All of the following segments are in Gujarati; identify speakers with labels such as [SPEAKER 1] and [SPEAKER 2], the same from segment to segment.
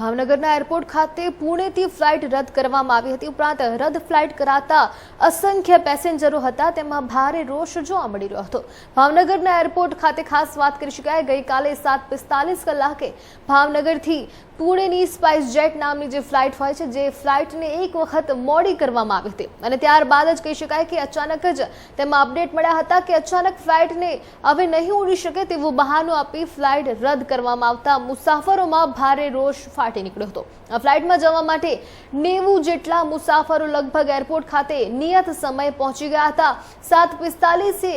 [SPEAKER 1] ભાવનગરના એરપોર્ટ ખાતે પુણેથી ફ્લાઇટ રદ કરવામાં આવી હતી. ઉપરાંત રદ ફ્લાઇટ કરાતા અસંખ્ય પેસેન્જરો હતા. તેમાં ભારે રોષ જોવા મળી રહ્યો હતો. ભાવનગરના એરપોર્ટ ખાતે ખાસ વાત કરી શકાય. ગઈકાલે સાત પિસ્તાલીસ કલાકે ભાવનગરથી પુણેની સ્પાઇસ જેટ નામની જે ફ્લાઇટ હોય છે, જે ફ્લાઇટને એક વખત મોડી કરવામાં આવી હતી. અને ત્યારબાદ જ કહી શકાય કે અચાનક જ તેમાં અપડેટ મળ્યા હતા કે અચાનક ફ્લાઇટને હવે નહીં ઉડી શકે તેવું બહાનું આપી ફ્લાઇટ રદ કરવામાં આવતા મુસાફરોમાં ભારે રોષ ફાટી નીકળ્યો હતો. આ ફ્લાઇટમાં જવા માટે નેવું જેટલા મુસાફરો લગભગ એરપોર્ટ ખાતે નિયત સમયે પહોંચી ગયા હતા. સાત પિસ્તાલીસે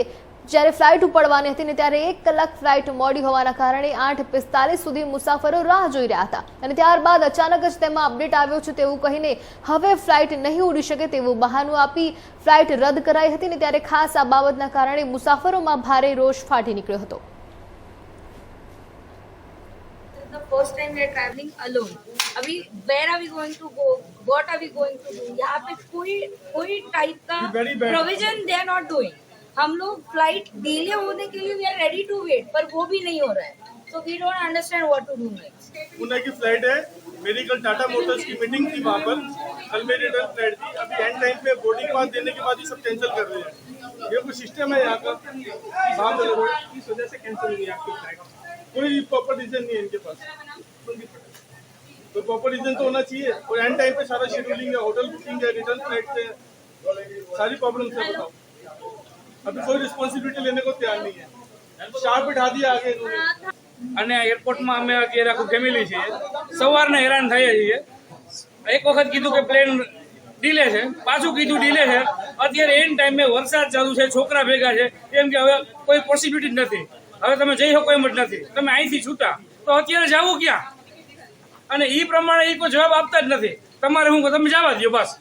[SPEAKER 1] જ્યારે ફ્લાઇટ ઉપડવાની હતી ને ત્યારે એક કલાક ફ્લાઇટ મોડી હોવાના કારણે આઠ પિસ્તાલીસ સુધી મુસાફરો રાહ જોઈ રહ્યા હતા. અને ત્યારબાદ અચાનક જ તેમાં અપડેટ આવ્યો છે તેવું કહીને હવે ફ્લાઇટ નહીં ઉડી શકે તેવું બહાનું આપી ફ્લાઇટ રદ કરાઈ હતી ને ત્યારે ખાસ આ બાબતના કારણે મુસાફરોમાં ભારે રોષ ફાટી નીકળ્યો હતો.
[SPEAKER 2] The first time we are traveling alone. अभी where are we going to go? What are we going to do? यहाँ पे कोई कोई टाइप का. Provision they are not doing हम लोग फ़्लाइट डिले होने के लिए we are ready to wait पर वो भी नहीं हो रहा है so we don't understand what to do next
[SPEAKER 3] Pune की फ़्लाइट है मेरी कल टाटा मोटर्स की मीटिंग थी वहाँ पर कल मेरी रिटर्न फ़्लाइट थी अभी एंड टाइम पे बोर्डिंग पास देने के बाद ही सब कैंसिल कर रहे हैं ये कोई सिस्टम है यहाँ का वहाँ पर इस वजह से कैंसिल हुई आपकी फ़्लाइट कोई प्रॉपर रीजन नहीं है इनके पास तो प्रॉपर रीजन तो होना चाहिए और एंड टाइम पे सारा शेड्यूलिंग है होटल बुकिंग है रिटर्न फ्लाइट पे सारी प्रॉब्लम है बताओ अभी कोई रिस्पॉन्सिबिलिटी लेने को तैयार नहीं है शार्प बिठा दिया आगे इन्होंने
[SPEAKER 4] અને એરપોર્ટમાં અમે અત્યારે આખું ફેમિલી છીએ સવારના હેરાન થઈએ છીએ એક વખત કીધું કે પ્લેન ડીલે છે પાછું કીધું ડીલે છે અત્યારે એન ટાઈમે વરસાદ ચાલુ છે છોકરા ભેગા છે એમ કે હવે કોઈ પોસિબિલિટી જ નથી હવે તમે જઈ શકો એમ જ નથી. તમે અહીંથી છૂટા. તો અત્યારે જવું ક્યાં? અને એ પ્રમાણે એ કોઈ જવાબ આપતા જ નથી. તમારે હું તમે જવા દો બસ.